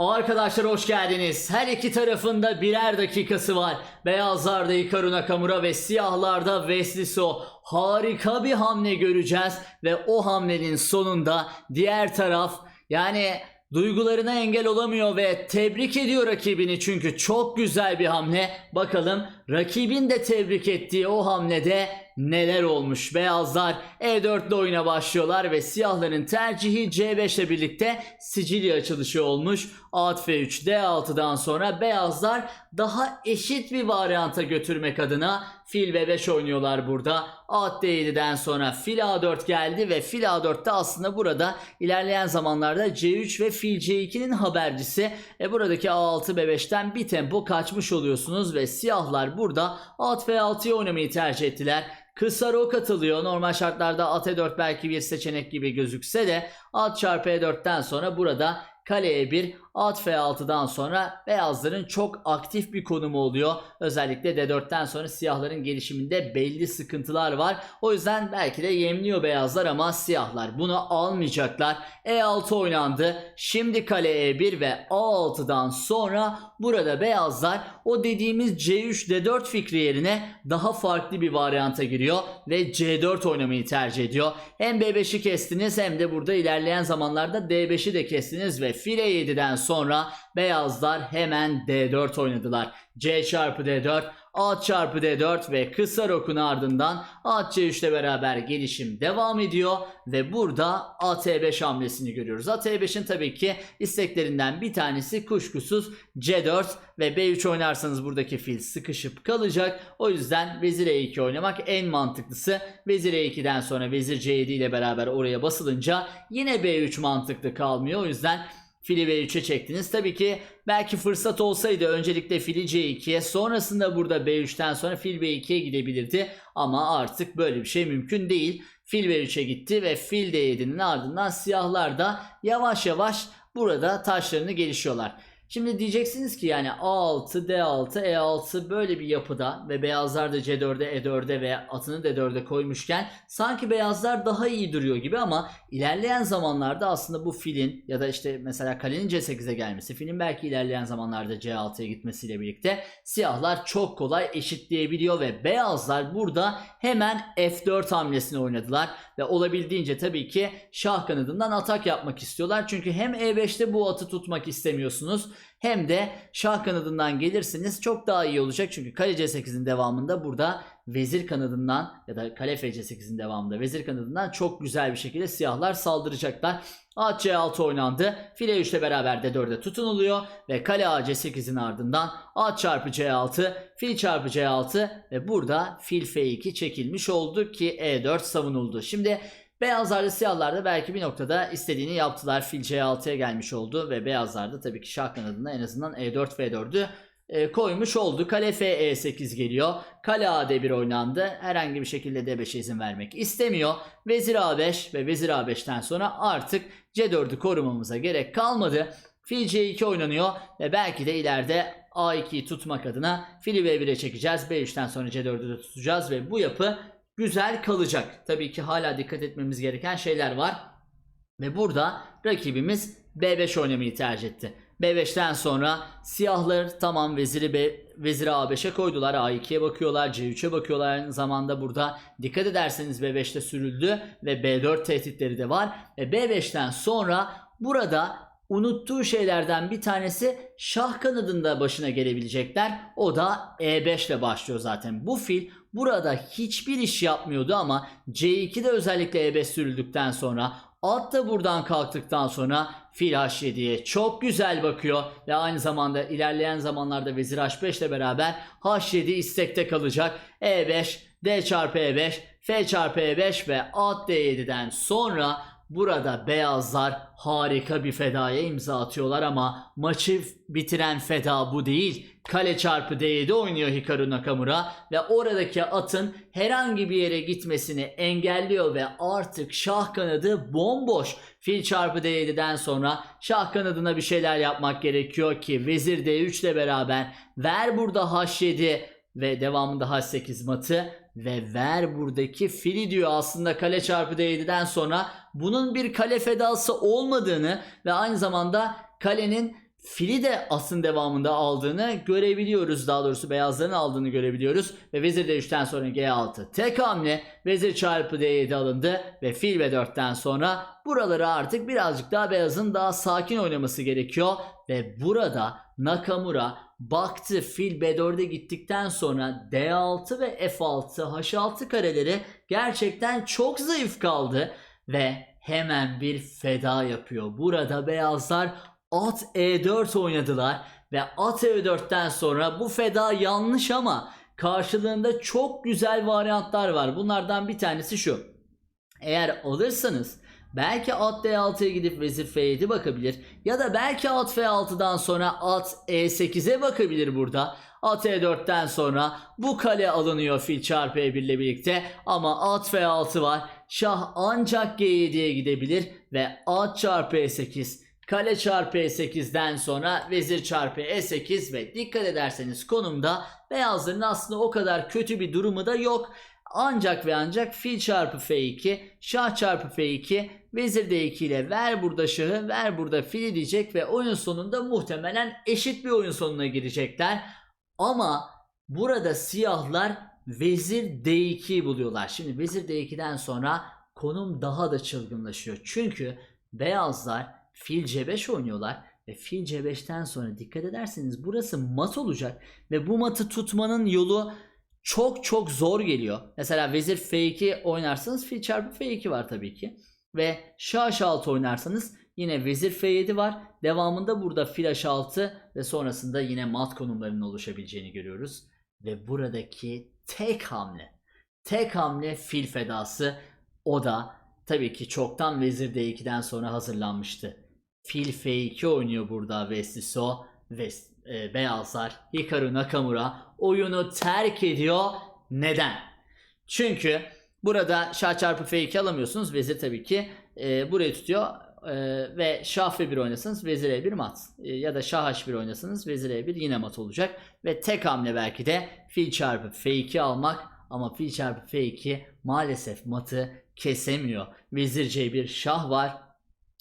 Arkadaşlar hoş geldiniz. Her iki tarafında birer dakikası var. Beyazlarda Hikaru Nakamura ve siyahlarda Wesley So. Harika bir hamle göreceğiz ve o hamlenin sonunda diğer taraf yani duygularına engel olamıyor ve tebrik ediyor rakibini çünkü çok güzel bir hamle. Bakalım rakibin de tebrik ettiği o hamlede neler olmuş. Beyazlar E4 ile oyuna başlıyorlar ve siyahların tercihi C5 ile birlikte Sicilya açılışı olmuş. At F3 D6'dan sonra beyazlar daha eşit bir varyanta götürmek adına fil B5 oynuyorlar burada. At D7'den sonra fil A4 geldi ve fil A4'te aslında burada ilerleyen zamanlarda C3 ve fil C2'nin habercisi. E buradaki A6 B5'ten bir tempo kaçmış oluyorsunuz ve siyahlar burada at F6'yı oynamayı tercih ettiler. Kısa rok atılıyor. Normal şartlarda at E4 belki bir seçenek gibi gözükse de at çarpı E4'ten sonra burada kale E1 at F6'dan sonra beyazların çok aktif bir konumu oluyor. Özellikle D4'ten sonra siyahların gelişiminde belli sıkıntılar var. O yüzden belki de yemliyor beyazlar ama siyahlar bunu almayacaklar. E6 oynandı. Şimdi kale E1 ve A6'dan sonra burada beyazlar o dediğimiz C3 D4 fikri yerine daha farklı bir varyanta giriyor ve C4 oynamayı tercih ediyor. Hem B5'i kestiniz hem de burada ilerleyen zamanlarda D5'i de kestiniz ve file 7'den sonra beyazlar hemen D4 oynadılar. C çarpı D4 At çarpı D4 ve kısa rokun ardından at C3 ile beraber gelişim devam ediyor ve burada at E5 hamlesini görüyoruz. At E5'in tabii ki isteklerinden bir tanesi kuşkusuz C4 ve B3 oynarsanız buradaki fil sıkışıp kalacak. O yüzden vezir E2 oynamak en mantıklısı. Vezir E2'den sonra vezir C7 ile beraber oraya basılınca yine B3 mantıklı kalmıyor. O yüzden fili B3'e çektiniz. Tabii ki belki fırsat olsaydı öncelikle fili C2'ye sonrasında burada B3'ten sonra fil B2'ye gidebilirdi. Ama artık böyle bir şey mümkün değil. Fil B3'e gitti ve fil D7'nin ardından siyahlar da yavaş yavaş burada taşlarını gelişiyorlar. Şimdi diyeceksiniz ki yani A6, D6, E6 böyle bir yapıda ve beyazlar da C4'e, E4'e ve atını D4'e koymuşken sanki beyazlar daha iyi duruyor gibi ama ilerleyen zamanlarda aslında bu filin ya da işte mesela kalenin C8'e gelmesi, filin belki ilerleyen zamanlarda C6'ya gitmesiyle birlikte siyahlar çok kolay eşitleyebiliyor ve beyazlar burada hemen F4 hamlesini oynadılar ve olabildiğince tabii ki şah kanadından atak yapmak istiyorlar. Çünkü hem E5'te bu atı tutmak istemiyorsunuz hem de şah kanadından gelirsiniz çok daha iyi olacak. Çünkü kale C8'in devamında burada vezir kanadından ya da kale F8'in devamında vezir kanadından çok güzel bir şekilde siyahlar saldıracaklar. At C6 oynandı. File 3 ile beraber de 4'e tutunuluyor ve kale A C8'in ardından at çarpı C6, fil çarpı C6 ve burada fil F2 çekilmiş oldu ki E4 savunuldu. Şimdi Beyazlarda siyahlarda belki bir noktada istediğini yaptılar. Fil C6'ya gelmiş oldu ve beyazlarda tabii ki şah kanadında en azından E E4 F4'ü e, koymuş oldu. Kale F E8 geliyor. Kale A D1 oynandı. Herhangi bir şekilde D5'e izin vermek istemiyor. Vezir A5 ve Vezir A5'ten sonra artık C4'ü korumamıza gerek kalmadı. Fil C2 oynanıyor ve belki de ileride A2'yi tutmak adına fili B1'e çekeceğiz. B3'ten sonra C4'ü de tutacağız ve bu yapı güzel kalacak. Tabii ki hala dikkat etmemiz gereken şeyler var. Ve burada rakibimiz B5 oynamayı tercih etti. B5'ten sonra siyahlar tamam veziri B, veziri A5'e koydular. A2'ye bakıyorlar, C3'e bakıyorlar. Aynı zamanda burada dikkat ederseniz B5'te sürüldü ve B4 tehditleri de var. Ve B5'ten sonra burada unuttuğu şeylerden bir tanesi şah kanadında başına gelebilecekler. O da E5 ile başlıyor zaten. Bu fil burada hiçbir iş yapmıyordu ama C2'de özellikle E5 sürüldükten sonra at da buradan kalktıktan sonra fil H7'ye çok güzel bakıyor ve aynı zamanda ilerleyen zamanlarda vezir H5 ile beraber H7 istekte kalacak. E5, D çarpı E5, F çarpı E5 ve at D7'den sonra Burada beyazlar harika bir fedaya imza atıyorlar ama maçı bitiren feda bu değil. Kale çarpı D7 oynuyor Hikaru Nakamura ve oradaki atın herhangi bir yere gitmesini engelliyor ve artık şah kanadı bomboş. Fil çarpı D7'den sonra şah kanadına bir şeyler yapmak gerekiyor ki vezir D3 ile beraber ver burada H7 ve devamında H8 matı ve ver buradaki fili diyor aslında kale çarpı D7'den sonra bunun bir kale fedası olmadığını ve aynı zamanda kalenin Fili de asın devamında aldığını görebiliyoruz. Daha doğrusu beyazların aldığını görebiliyoruz. Ve vezir D3'ten sonra G6 tek hamle. Vezir çarpı D7 alındı. Ve fil ve 4'ten sonra buraları artık birazcık daha beyazın daha sakin oynaması gerekiyor. Ve burada Nakamura baktı fil B4'e gittikten sonra D6 ve F6 H6 kareleri gerçekten çok zayıf kaldı. Ve hemen bir feda yapıyor. Burada beyazlar at E4 oynadılar ve at E4'ten sonra bu feda yanlış ama karşılığında çok güzel varyantlar var. Bunlardan bir tanesi şu. Eğer alırsanız belki at D6'ya gidip vezir F7 bakabilir ya da belki at F6'dan sonra at E8'e bakabilir burada. At E4'ten sonra bu kale alınıyor fil çarpı E1 ile birlikte ama at F6 var. Şah ancak G7'ye gidebilir ve at çarpı E8 kale çarpı E8'den sonra vezir çarpı E8 ve dikkat ederseniz konumda beyazların aslında o kadar kötü bir durumu da yok. Ancak ve ancak fil çarpı F2, şah çarpı F2, vezir D2 ile ver burada şahı, ver burada fili diyecek ve oyun sonunda muhtemelen eşit bir oyun sonuna girecekler. Ama burada siyahlar vezir D2'yi buluyorlar. Şimdi vezir D2'den sonra konum daha da çılgınlaşıyor. Çünkü beyazlar fil C5 oynuyorlar ve fil C5'ten sonra dikkat ederseniz burası mat olacak ve bu matı tutmanın yolu çok çok zor geliyor. Mesela vezir F2 oynarsanız fil çarpı F2 var tabii ki. Ve şah H6 oynarsanız yine vezir F7 var. Devamında burada fil H6 ve sonrasında yine mat konumlarının oluşabileceğini görüyoruz. Ve buradaki tek hamle, tek hamle fil fedası o da tabii ki çoktan vezir D2'den sonra hazırlanmıştı. Fil F2 oynuyor burada Vestiso ve e, beyazlar Hikaru Nakamura oyunu terk ediyor. Neden? Çünkü burada şah çarpı F2 alamıyorsunuz. Vezir tabii ki e, burayı tutuyor e, ve şah F1 oynasanız vezir E1 mat. E, ya da şah H1 oynasanız vezir E1 yine mat olacak. Ve tek hamle belki de fil çarpı F2 almak ama fil çarpı F2 maalesef matı kesemiyor. Vezir C1 şah var.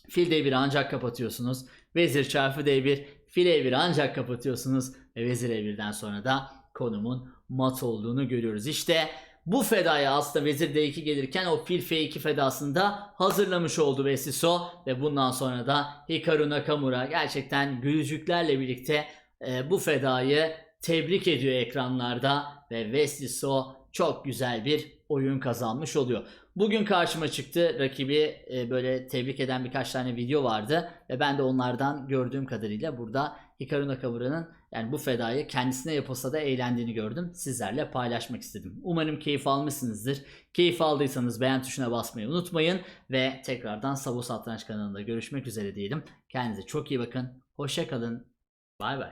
Fil D1 ancak kapatıyorsunuz. Vezir çarpı D1 fil E1 ancak kapatıyorsunuz. Ve vezir E1'den sonra da konumun mat olduğunu görüyoruz. İşte bu fedaya aslında vezir D2 gelirken o fil F2 fedasında hazırlamış oldu Vesiso ve bundan sonra da Hikaru Nakamura gerçekten gülücüklerle birlikte e, bu fedayı tebrik ediyor ekranlarda ve Vesiso çok güzel bir oyun kazanmış oluyor. Bugün karşıma çıktı rakibi e, böyle tebrik eden birkaç tane video vardı ve ben de onlardan gördüğüm kadarıyla burada Hikaru Nakamura'nın yani bu fedayı kendisine yapılsa da eğlendiğini gördüm. Sizlerle paylaşmak istedim. Umarım keyif almışsınızdır. Keyif aldıysanız beğen tuşuna basmayı unutmayın ve tekrardan Sabo Satranç kanalında görüşmek üzere diyelim. Kendinize çok iyi bakın. Hoşça kalın. Bay bay.